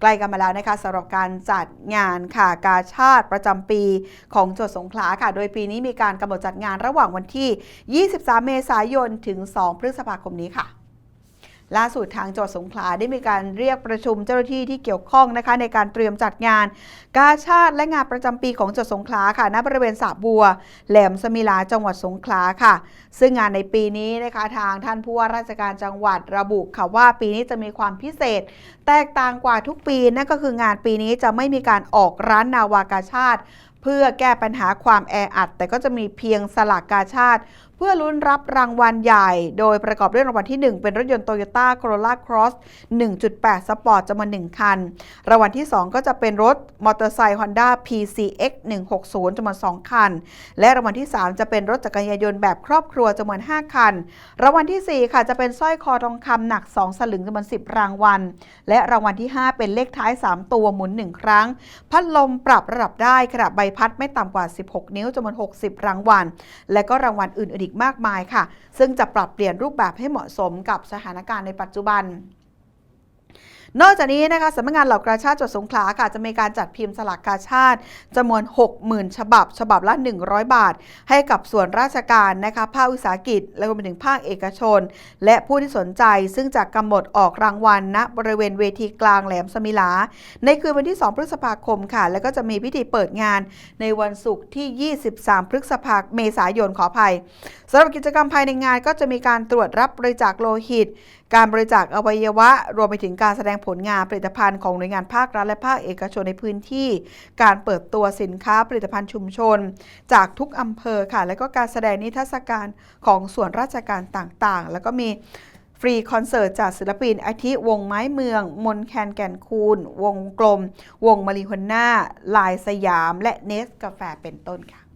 ใกล้กันมาแล้วนะคะสำหรับการจัดงานค่ะกาชาติประจำปีของจังหวัดสงขลาค่ะ โดยปีนี้มีการกำหนดจัดงานระหว่างวันที่ 23 เมษายนถึง 2 พฤษภาคมนี้ค่ะ ล่าสุดทางจังหวัดสงขลาได้มีการเรียกประชุมเจ้าหน้าที่ที่เกี่ยวข้องนะคะในการเตรียมจัดงาน กาชาติและงานประจำปีของจังหวัดสงขลาค่ะณบริเวณสระบัว แหลมสมิลาจังหวัดสงขลาค่ะ ซึ่งงานในปีนี้นะคะทางท่านผู้ว่าราชการจังหวัดระบุค่ะว่าปีนี้จะมีความพิเศษ แตกต่างกว่าทุกปีนั่นก็คืองานปีนี้จะไม่มีการออกร้านนาวากาชาติเพื่อแก้ปัญหาความแออัด แต่ก็จะมีเพียงสลากกาชาติ เพื่อลุ้นรับรางวัลใหญ่ โดยประกอบด้วยรางวัลที่ 1 เป็นรถยนต์ Toyota Corolla Cross 1.8 Sport จำนวน1คัน รางวัลที่ 2 ก็จะเป็นรถมอเตอร์ไซค์ Honda PCX 160จำนวน2 คัน และรางวัลที่ 3 จะเป็นรถจักรยานยนต์แบบครอบครัวจำนวน 5 คัน รางวัลทีสี่4 ค่ะจะเป็นสร้อยคอทองคำหนัก 2 สลึงจำนวน 10 รางวัล และรางวัลที่ 5 เป็นเลขท้าย 3 ตัวหมุน 1 ครั้ง พัดลมปรับระดับได้ขนาดใบพัดไม่ต่ำกว่า 16 นิ้วจำนวน 60 รางวัล และก็รางวัลอื่นๆอีกมากมายค่ะ ซึ่งจะปรับเปลี่ยนรูปแบบให้เหมาะสมกับสถานการณ์ในปัจจุบัน นอกจากนี้นะคะสำนักงานเหล่ากาชาติจังหวัดสงขลาค่ะจะมีการจัดพิมพ์สลากกาชาติจำนวน 60,000 ฉบับ ฉบับละ 100 บาท ให้กับส่วนราชการนะคะภาควิสาหกิจ และรวมไปถึงภาคเอกชน และผู้ที่สนใจซึ่งจะกำหนดออกรางวัลณบริเวณเวทีกลางแหลมสมิลา ในคืนวันที่ 2 พฤษภาคมค่ะ แล้วก็จะมีพิธีเปิดงานในวันศุกร์ที่ 23 พฤษภาคมเมษายนขออภัยสำหรับกิจกรรมภายในงานก็จะมีการตรวจรับบริจาคโลหิต การบริจาคอวัยวะ รวมไปถึงการแสดงผลงานผลิตภัณฑ์ของหน่วยงานภาครัฐและภาคเอกชนในพื้นที่ การเปิดตัวสินค้าผลิตภัณฑ์ชุมชน จากทุกอำเภอค่ะ แล้วก็การแสดงนิทรรศการของส่วนราชการต่างๆ แล้วก็มีฟรีคอนเสิร์ตจากศิลปินอาทิวงไม้เมือง มนแคนแก่นคูณวงกลม วงมาริฮอนน่าลายสยาม และเนสกาแฟเป็นต้นค่ะ